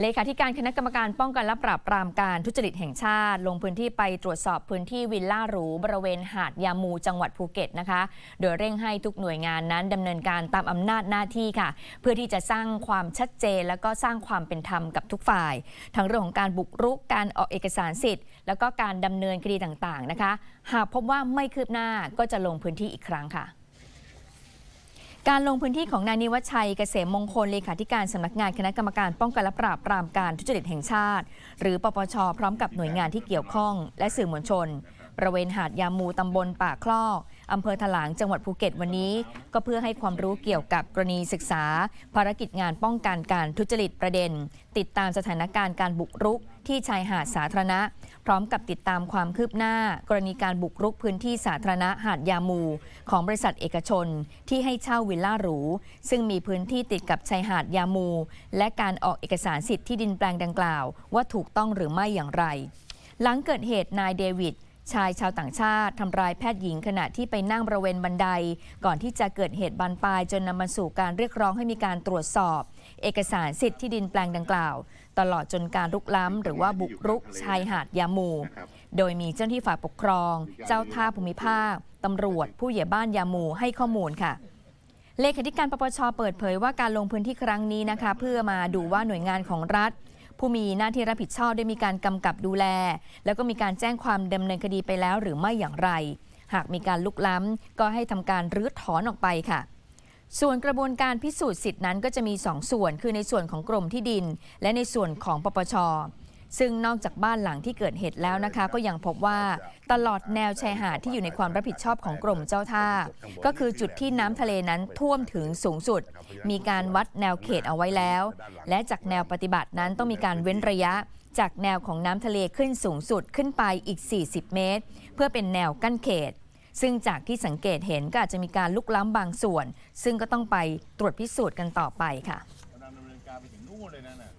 เลขาธิการคณะกรรมการป้องกันและปราบปรามการทุจริตแห่งชาติ ลงพื้นที่ไปตรวจสอบพื้นที่วิลล่าหรูบริเวณหาดยามูจังหวัดภูเก็ตนะคะ โดยเร่งให้ทุกหน่วยงานนั้นดำเนินการตามอำนาจหน้าที่ค่ะ เพื่อที่จะสร้างความชัดเจน และก็สร้างความเป็นธรรมกับทุกฝ่าย ทั้งเรื่องของการบุกรุกการออกเอกสารสิทธิ์ แล้วก็การดำเนินคดีต่างๆนะคะ หากพบว่าไม่คืบหน้าก็จะลงพื้นที่อีกครั้งค่ะ การลงพื้นที่ของนายนิวัชชัยเกษมมงคลเลขาธิการสำนักงานคณะกรรมการป้องกันและปราบปรามการทุจริตแห่งชาติ หรือปปช พร้อมกับหน่วยงานที่เกี่ยวข้อง และสื่อมวลชนบริเวณหาดยามูตำบลป่าคลอก อำเภอถลางจังหวัดภูเก็ตวันนี้ ก็เพื่อให้ความรู้เกี่ยวกับกรณีศึกษา ภารกิจงานป้องกันการทุจริตประเด็น ติดตามสถานการณ์การบุกรุก ที่ชายหาดสาธารณะ พร้อมกับติดตามความคืบหน้า กรณีการบุกรุกพื้นที่สาธารณะหาดยามู ของบริษัทเอกชน ที่ให้เช่าวิลล่าหรู ซึ่งมีพื้นที่ติดกับชายหาดยามู และการออกเอกสารสิทธิ์ที่ดินแปลงดังกล่าว ว่าถูกต้องหรือไม่อย่างไรหลังเกิดเหตุนายเดวิด ชายชาวต่างชาติทำร้ายแพทย์หญิงขณะที่ไปนั่งบริเวณบันได ก่อนที่จะเกิดเหตุบานปลายจนนำมาสู่การเรียกร้องให้มีการตรวจสอบ เอกสารสิทธิ์ที่ดินแปลงดังกล่าว ตลอดจนการรุกล้ำ หรือว่าบุกรุกชายหาดยามู โดยมีเจ้าหน้าที่ฝ่ายปกครอง เจ้าท่าภูมิภาคตำรวจ ผู้ใหญ่บ้านยามูให้ข้อมูลค่ะเลขาธิการปปชเปิดเผยว่าการลงพื้นที่ครั้งนี้นะคะ เพื่อมาดูว่าหน่วยงานของรัฐ ผู้มีหน้าที่รับผิดชอบได้มีการกำกับดูแล แล้วก็มีการแจ้งความดำเนินคดีไปแล้วหรือไม่อย่างไร หากมีการลุกล้ำ ก็ให้ทำการรื้อถอนออกไปค่ะ ส่วนกระบวนการพิสูจน์สิทธินั้นก็จะมี 2ส่วน คือในส่วนของกรมที่ดิน และในส่วนของปปช ซึ่งนอกจากบ้านหลังที่เกิดเหตุแล้วนะคะ ก็ยังพบว่าตลอดแนวชายหาดที่อยู่ในความรับผิดชอบของกรมเจ้าท่า ก็คือจุดที่น้ำทะเลนั้นท่วมถึงสูงสุด มีการวัดแนวเขตเอาไว้แล้ว และจากแนวปฏิบัตินั้นต้องมีการเว้นระยะจากแนวของน้ำทะเลขึ้นสูงสุดขึ้นไปอีก 40 เมตร เพื่อเป็นแนวกั้นเขต ซึ่งจากที่สังเกตเห็นก็อาจจะมีการลุกล้ำบางส่วน ซึ่งก็ต้องไปตรวจพิสูจน์กันต่อไปค่ะดำเนินการไปถึงนู่นเลยนั่นน่ะ